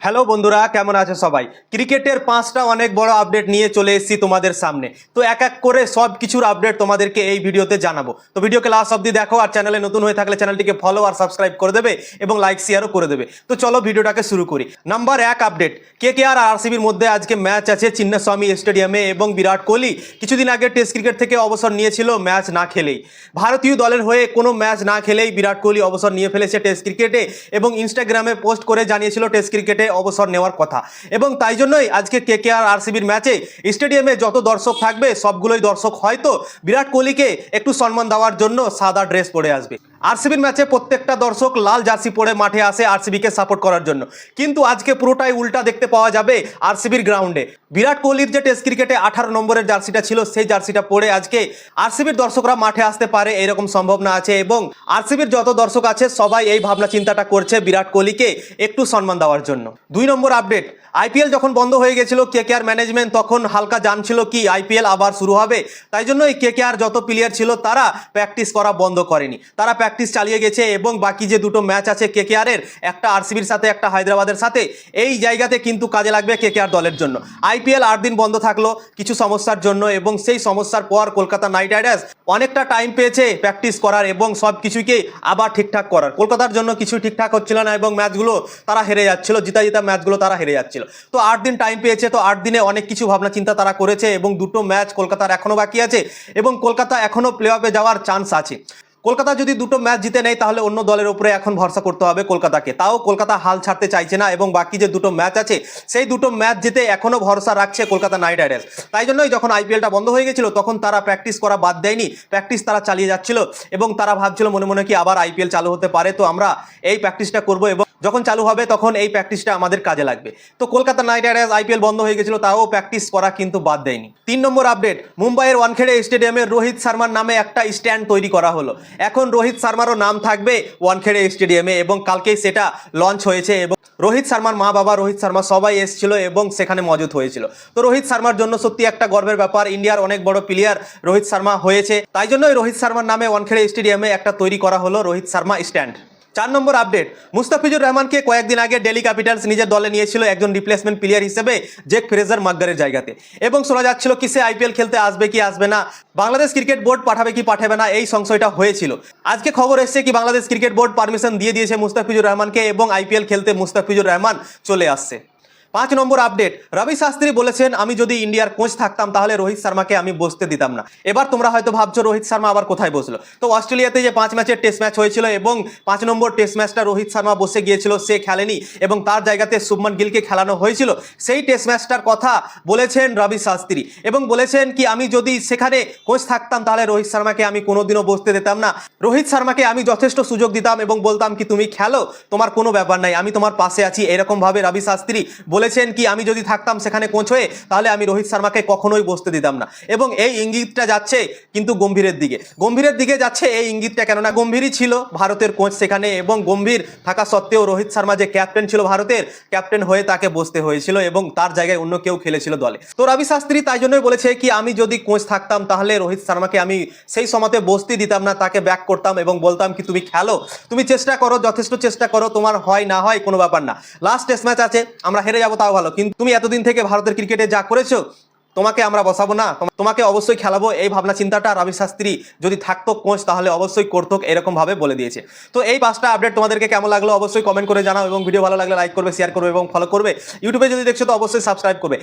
Hello বন্ধুরা, কেমন আছে সবাই? ক্রিকেটের পাঁচটা অনেক বড় আপডেট নিয়ে চলে এসেছি তোমাদের সামনে। তো এক এক করে সব কিছুর আপডেট তোমাদেরকে এই ভিডিওতে জানাব। তো ভিডিওকে লাস্ট অবধি দেখো আর চ্যানেলে নতুন হয়ে থাকলে চ্যানেলটিকে ফলো আর সাবস্ক্রাইব করে দেবে এবং লাইক শেয়ারও করে দেবে। তো চলো ভিডিওটাকে শুরু করি। নাম্বার এক আপডেট কে কে আর আরসিবির মধ্যে আজকে ম্যাচ আছে চিন্নাস্বামী স্টেডিয়ামে এবং বিরাট কোহলি কিছুদিন আগে টেস্ট ক্রিকেট থেকে অবসর নিয়েছিল ম্যাচ না খেলেই। ভারতীয় দলের হয়ে কোনো ম্যাচ না খেলেই বিরাট কোহলি অবসর নিয়ে ফেলেছে টেস্ট ক্রিকেটে এবং ইনস্টাগ্রামে পোস্ট করে জানিয়েছিল টেস্ট ক্রিকেটে অবসর নেওয়ার কথা। এবং তাই জন্যই আজকে কে কে আর আরসিবির ম্যাচে স্টেডিয়ামে যত দর্শক থাকবে, সবগুলোই দর্শক হয়তো বিরাট কোহলিকে একটু সম্মান দেওয়ার জন্য সাদা ড্রেস পরে আসবে। আরসিবির ম্যাচে প্রত্যেকটা দর্শক লাল জার্সি পরে মাঠে আসে আরসিবিকে সাপোর্ট করার জন্য। কিন্তু আজকে পুরোটাই উল্টা দেখতে পাওয়া যাবে আরসিবির গ্রাউন্ডে। বিরাট কোহলির যে টেস্ট ক্রিকেটে আঠারো নম্বরের জার্সিটা ছিল, সেই জার্সিটা পরে আজকে আরসিবির দর্শকরা মাঠে আসতে পারে, এরকম সম্ভাবনা আছে এবং আরসিবির যত দর্শক আছে, সবাই এই ভাবনা চিন্তাটা করছে বিরাট কোহলিকে একটু সম্মান দেওয়ার জন্য। দুই নম্বর আপডেট, আইপিএল যখন বন্ধ হয়ে গেছিল কে কে আর ম্যানেজমেন্ট, তখন হালকা জানছিল কি আইপিএল আবার শুরু হবে? তাই জন্য এই কে কে আর যত প্লেয়ার ছিল, তারা প্র্যাকটিস করা বন্ধ করেনি। তারা প্র্যাকটিস চালিয়ে গেছে এবং বাকি যে দুটো ম্যাচ আছে কে কে আরের একটা আরসিবির সাথে, একটা হায়দ্রাবাদের সাথে, এই জায়গাতে কিন্তু কাজে লাগবে কে কে আর দলের জন্য। আইপিএল আট দিন বন্ধ থাকল কিছু সমস্যার জন্য এবং সেই সমস্যার পর কলকাতা নাইট রাইডার্স অনেকটা টাইম পেয়েছে প্র্যাকটিস করার এবং সব কিছুকে আবার ঠিকঠাক করার। কলকাতার জন্য কিছু ঠিকঠাক হচ্ছিল না এবং ম্যাচগুলো তারা হেরে যাচ্ছিল, জিতা জিতা ম্যাচগুলো তারা হেরে যাচ্ছিল। তো আট দিন টাইম পেয়েছে, তো আট দিনে অনেক কিছু ভাবনা চিন্তা তারা করেছে এবং দুটো ম্যাচ কলকাতার এখনও বাকি আছে এবং কলকাতা এখনও প্লে অফে যাওয়ার চান্স আছে। কলকাতা যদি দুটো ম্যাচ জিতে নেয়, তাহলে অন্য দলের উপরে এখন ভরসা করতে হবে কলকাতাকে। তাও কলকাতা হাল ছাড়তে চাইছে না এবং বাকি যে দুটো ম্যাচ আছে, সেই দুটো ম্যাচ জিতে এখনও ভরসা রাখছে কলকাতা নাইট রাইডার্স। তাই জন্যই যখন আইপিএলটা বন্ধ হয়ে গেছিল, তখন তারা প্র্যাকটিস করা বাদ দেয়নি। প্র্যাকটিস তারা চালিয়ে যাচ্ছিল এবং তারা ভাবছিল মনে মনে কি আবার আইপিএল চালু হতে পারে। তো আমরা এই প্র্যাকটিসটা করব এবং যখন চালু হবে তখন এই প্র্যাকটিসটা আমাদের কাজে লাগবে। তো কলকাতা নাইট রাইডার্স আইপিএল বন্ধ হয়ে গেছিল, তাও প্র্যাকটিস করা কিন্তু বাদ দেয়নি। তিন নম্বর আপডেট মুম্বাইয়ের ওয়ানখেড়ে স্টেডিয়ামে রোহিত শর্মার নামে একটা স্ট্যান্ড তৈরি করা হলো। এখন রোহিত শর্মারও নাম থাকবে ওয়ানখেড়ে স্টেডিয়ামে এবং কালকেই সেটা লঞ্চ হয়েছে এবং রোহিত শর্মার মা বাবা, রোহিত শর্মা সবাই এসেছিল এবং সেখানে মজুদ হয়েছিল। তো রোহিত শর্মার জন্য সত্যি একটা গর্বের ব্যাপার, ইন্ডিয়ার অনেক বড় প্লেয়ার রোহিত শর্মা হয়েছে। তাই জন্যই রোহিত শর্মার নামে ওয়ানখেড়ে স্টেডিয়ামে একটা তৈরি করা হলো রোহিত শর্মা স্ট্যান্ড চার নম্বর আপডেট মুস্তাফিজুর রহমানকে কয়েকদিন আগে ডেলি ক্যাপিটালস নিজের দলে নিয়েছিল একজন রিপ্লেসমেন্ট প্লেয়ার হিসেবে জেক ফ্রেজার মাগ্গারের জায়গাতে। এবং শোনা যাচ্ছিল কি সে আইপিএল খেলতে আসবে কি আসবে না, বাংলাদেশ ক্রিকেট বোর্ড পাঠাবে কি পাঠাবে না, এই সংশয়টা হয়েছিল। আজকে খবর এসছে কি বাংলাদেশ ক্রিকেট বোর্ড পারমিশন দিয়ে দিয়েছে মুস্তাফিজুর রহমানকে এবং আইপিএল খেলতে মুস্তাফিজুর রহমান চলে আসছে। পাঁচ নম্বর আপডেট, রবি শাস্ত্রী বলেছেন, আমি যদি ইন্ডিয়ার কোচ থাকতাম, তাহলে রোহিত শর্মাকে আমি বসতে দিতাম না। এবার তোমরা হয়তো ভাবছ, রোহিত শর্মা আবার কোথায় বসল? তো অস্ট্রেলিয়াতে যে পাঁচ ম্যাচের টেস্ট ম্যাচ হয়েছিল এবং পাঁচ নম্বর টেস্ট ম্যাচটা রোহিত শর্মা বসে গিয়েছিল, সে খেলেনি এবং তার জায়গাতে শুভমান গিলকে খেলানো হয়েছিল, সেই টেস্ট ম্যাচটার কথা বলেছেন রবি শাস্ত্রী এবং বলেছেন কি, আমি যদি সেখানে কোচ থাকতাম, তাহলে রোহিত শর্মাকে আমি কোনোদিনও বসতে দিতাম না। রোহিত শর্মাকে আমি যথেষ্ট সুযোগ দিতাম এবং বলতাম কি, তুমি খেলো, তোমার কোনো ব্যাপার নাই, আমি তোমার পাশে আছি। এরকমভাবে রবি শাস্ত্রী বলেছেন কি, আমি যদি থাকতাম সেখানে কোচ হয়ে তাহলে আমি রোহিত শর্মাকে কখনোই বসতে দিতাম না। এবং এই ইঙ্গিতটা যাচ্ছে কিন্তু গম্ভীরের দিকে। গম্ভীরের দিকে যাচ্ছে এই ইঙ্গিতটা কেননা গম্ভীরই ছিল ভারতের কোচ সেখানে এবং গম্ভীর থাকা সত্ত্বেও রোহিত শর্মা যে ক্যাপ্টেন ছিল ভারতের, ক্যাপ্টেন হয়ে তাকে বসতে হয়েছিল এবং তার জায়গায় অন্য কেউ খেলেছিল দলে। তো রবি শাস্ত্রী তাই জন্যই বলেছে কি, আমি যদি কোচ থাকতাম, তাহলে রোহিত শর্মাকে আমি সেই সময়তে বসতে দিতাম না, তাকে ব্যাক করতাম এবং বলতাম কি, তুমি খেলো, তুমি চেষ্টা করো, যথেষ্ট চেষ্টা করো, তোমার হয় না হয় কোনো ব্যাপার না। লাস্ট টেস্ট ম্যাচ আছে, আমরা হেরে যাব তাও ভালো। কিন্তু তুমি এতদিন থেকে ভারতের ক্রিকেটে যা করেছ, তোমাকে আমরা বসাবো না। তোমাকে অবশ্যই খেলাবো। এই ভাবনা চিন্তাটা রবি শাস্ত্রী যদি থাকতো কোচ, তাহলে অবশ্যই করতো এরকম ভাবে বলে দিয়েছে। তো এই পাঁচটা আপডেট তোমাদেরকে কেমন লাগল অবশ্যই কমেন্ট করে জানাও এবং ভিডিও ভালো লাগলে লাইক করবে শেয়ার করবে এবং ফলো করবে। ইউটিউবে যদি দেখছ তো অবশ্যই সাবস্ক্রাইব করবে।